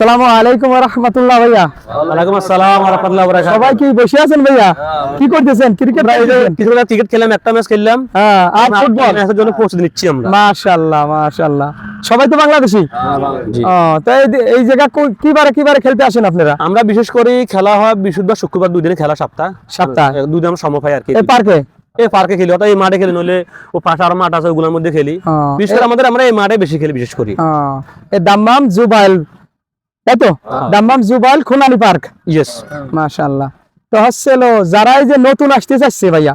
আসসালামু আলাইকুম রাহমাতুল্লাহ ভাইয়া। ওয়ালাইকুম আসসালাম রাহমাতুল্লাহি সবাই কি বসে আছেন ভাইয়া? কি করতেছেন? ক্রিকেট কিছুটা ক্রিকেট খেললাম একটা ম্যাচ খেললাম। হ্যাঁ আর ফুটবল ম্যাচের জন্য প্রস্তুতি নিচ্ছি আমরা। মাশাআল্লাহ মাশাআল্লাহ। সবাই তো বাংলাদেশি? জি। ও তো এই জায়গা কো- কি বারে কি বারে খেলতে আসেন আপনারা? আমরা বিশেষ করে খেলা হয় বৃহস্পতিবার শুক্রবার দুই দিনে খেলা সপ্তাহ। সপ্তাহ। দুই দিন আমরা সময় আর কি। এই পার্কে? এই পার্কে খেলি অর্থাৎ এই মাঠে খেলি নইলে ও পাশে আর মাঠ আছে ওগুলোর মধ্যে খেলি। হ্যাঁ। বিশেষ করে আমাদের আমরা এই মাঠে বেশি খেলি বিশেষ করি। হ্যাঁ, এই দাম্মাম জুবাইল তাই তো দাম্মাম জুবাইল খুনানি পার্ক। ইয়েস মাশাআল্লাহ। তো হচ্ছে যারা এই যে নতুন আসতে চাচ্ছে ভাইয়া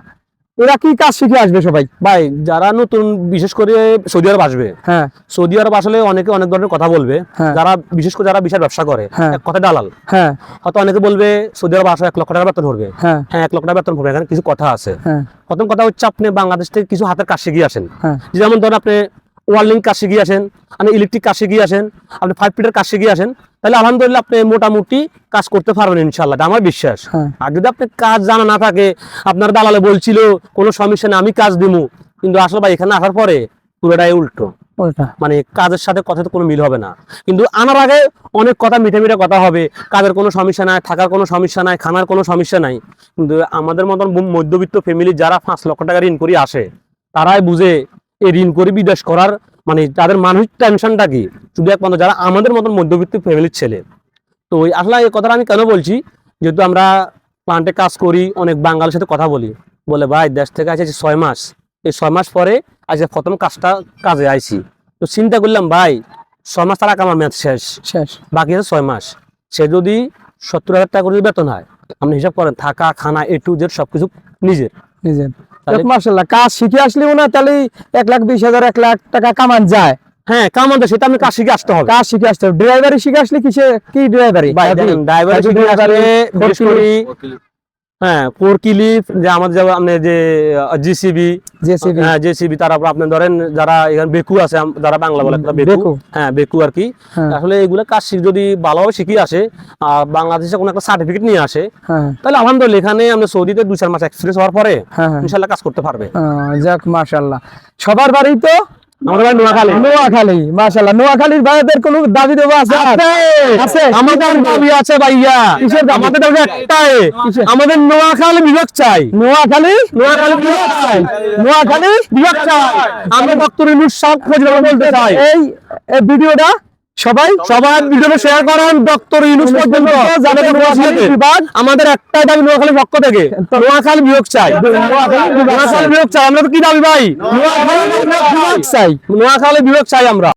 এরা কি কাজ শিখে আসবে সবাই? ভাই যারা নতুন বিশেষ করে সৌদি আরব আসবে হ্যাঁ। সৌদি আরব আসলে অনেকে অনেক ধরনের কথা বলবে। হ্যাঁ। যারা বিশেষ করে যারা বিশাল ব্যবসা করে হ্যাঁ। এক কথা দালাল। হ্যাঁ। হয়তো অনেকে বলবে সৌদি আরব আসা এক লক্ষ টাকা বেতন ভরবে হ্যাঁ। হ্যাঁ এক লক্ষ টাকা বেতন ভরবে এখানে কিছু কথা আছে। হ্যাঁ। প্রথম কথা হচ্ছে আপনি বাংলাদেশ থেকে কিছু হাতের কাজ শিখিয়ে আসেন। হ্যাঁ। যেমন ধরুন আপনি ওয়ার্লিং কাজ শিখিয়ে আসেন আপনি ইলেকট্রিক কাজ শিখিয়ে আসেন আপনি ফাইভ ফিটের কাজ শিখিয়ে আসেন। তাহলে আলহামদুলিল্লাহ আপনি মোটামুটি কাজ করতে পারবেন ইনশাল্লাহ আমার বিশ্বাস। হ্যাঁ। আর যদি আপনি কাজ জানা না থাকে আপনার দালালে বলছিল কোনো সমস্যা নেই আমি কাজ দিমু। কিন্তু আসলে ভাই এখানে আসার পরে পুরোটাই উল্টো। মানে কাজের সাথে কথা তো কোনো মিল হবে না। কিন্তু আনার আগে অনেক কথা মিঠে মিঠে কথা হবে। কাজের কোনো সমস্যা নাই থাকার কোনো সমস্যা নাই খানার কোনো সমস্যা নাই। কিন্তু আমাদের মতন মধ্যবিত্ত ফ্যামিলি যারা পাঁচ লক্ষ টাকা ঋণ করে আসে তারাই বুঝে এই ঋণ করে বিদেশ করার মানে তাদের মানসিক টেনশনটা কি? শুধু একমাত্র যারা আমাদের মতন মধ্যবিত্ত ফ্যামিলির ছেলে। তো ওই আসলে এই কথাটা আমি কেন বলছি? যেহেতু আমরা প্লান্টে কাজ করি অনেক বাঙালির সাথে কথা বলি। বলে ভাই দেশ থেকে আছে ছয় মাস। এই ছয় মাস পরে আজকে প্রথম কাজটা কাজে আইছি। তো চিন্তা করলাম ভাই ছয় মাস তার আমার ম্যাচ শেষ। শেষ। বাকি আছে ছয় মাস। সে যদি সত্তর হাজার টাকা করে বেতন হয় আপনি হিসাব করেন থাকা খানা এ টু জেড সবকিছু নিজের। নিজের। মার্শাল্লাহ কাজ শিখে আসলেও না তাহলে এক লাখ বিশ হাজার এক লাখ টাকা কামান যায়। হ্যাঁ কামাতে সেটা আপনি কাজ শিখে আসতে হবে। কাজ শিখে আসতে হবে। ড্রাইভারি শিখে আসলে কিসে কি ড্রাইভারি ড্রাইভার হ্যাঁ যে আমাদের যে আপনার যে জিসিবি জেসিবি হ্যাঁ জেসিবি আপনি ধরেন যারা এখানে বেকু আছে যারা বাংলা বলে বেকু। হ্যাঁ বেকু আর কি। হ্যাঁ। আসলে এগুলো কাজ যদি ভালোভাবে শিখে আসে আর বাংলাদেশে কোনো একটা সার্টিফিকেট নিয়ে আসে হ্যাঁ। তাহলে আলহামদুলিল্লাহ এখানে আমরা সৌদিতে দুই চার মাস এক্সপিরিয়েন্স হওয়ার পরে হ্যাঁ হ্যাঁ। ইনশাল্লাহ কাজ করতে পারবে। যাক মাশাল্লাহ। সবার বাড়ি তো নোয়াখালী। নোয়াখালী নোয়াখালীর ভাইদের কোনো দাবি দেবো আছে? আছে। আমাদের দাবি? আছে ভাইয়া। কিসের দাবি? আমাদের দাবি একটাই। আমাদের নোয়াখালী বিভাগ চাই। নোয়াখালী? নোয়াখালী বিভাগ চাই। নোয়াখালী? বিভাগ চাই। আমরা ডক্টর ইনুস সাহেব ফজলাল বলতে চাই। এই ভিডিওটা সবাই সবাই ভিডিওটা শেয়ার করেন ডক্টর ইউনুস পর্যন্ত। নোয়াখালী বিভাগ আমাদের একটাই দাবি নোয়াখালীর পক্ষ থেকে নোয়াখালী বিভাগ চাই। নোয়াখালী বিভাগ চাই। আমরা তো কি দাবি ভাই? নোয়াখালী বিভাগ চাই নোয়াখালী বিভাগ চাই আমরা।